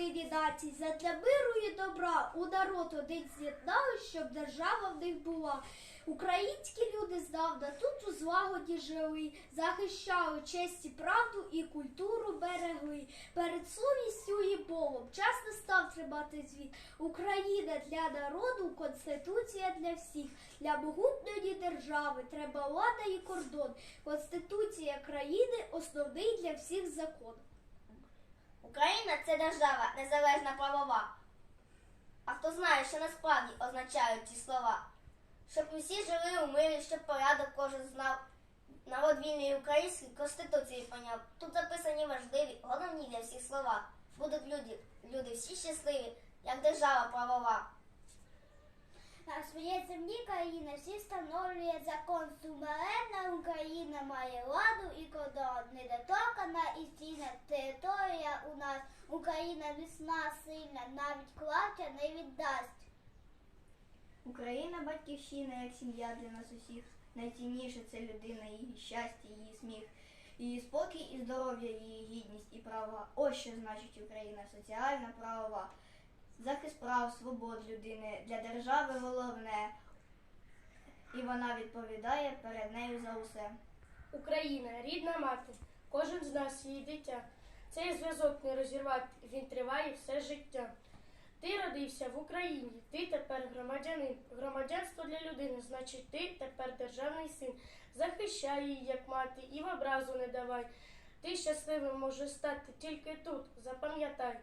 єдині нації, задля миру і добра у народ один з'єднали, щоб держава в них була. Українські люди здавна тут у злагоді жили, захищали честь і правду і культуру берегли. Перед совістю і Богом час настав тримати звіт. Україна для народу, конституція для всіх. Для могутньої держави треба влада і кордон. Конституція країни основний для всіх закон. Україна це держава незалежна правова. А хто знає, що насправді означають ці слова? Щоб усі жили у мирі, щоб порядок кожен знав. Народ вільний український Конституції поняв. Тут записані важливі, головні для всіх слова. Будуть люди, люди всі щасливі, як держава правова. На своїй землі країна всі встановлює закон. Суверенна Україна має ладу і кордон. Недоторкана і стійна територія у нас. Україна міцна, сильна, навіть клавця не віддасть. Україна батьківщина, як сім'я для нас усіх. Найцінніше це людина, її щастя, її сміх, її спокій і здоров'я, її гідність і права. Ось що значить Україна соціальна правова. Захист прав, свобод людини для держави головне. І вона відповідає перед нею за усе. Україна, рідна мати, кожен з нас її дитя. Цей зв'язок не розірвати, він триває все життя. Ти родився в Україні, ти тепер громадянин. Громадянство для людини, значить, ти тепер державний син. Захищай її, як мати, і в образу не давай. Ти щасливим можеш стати тільки тут, запам'ятай.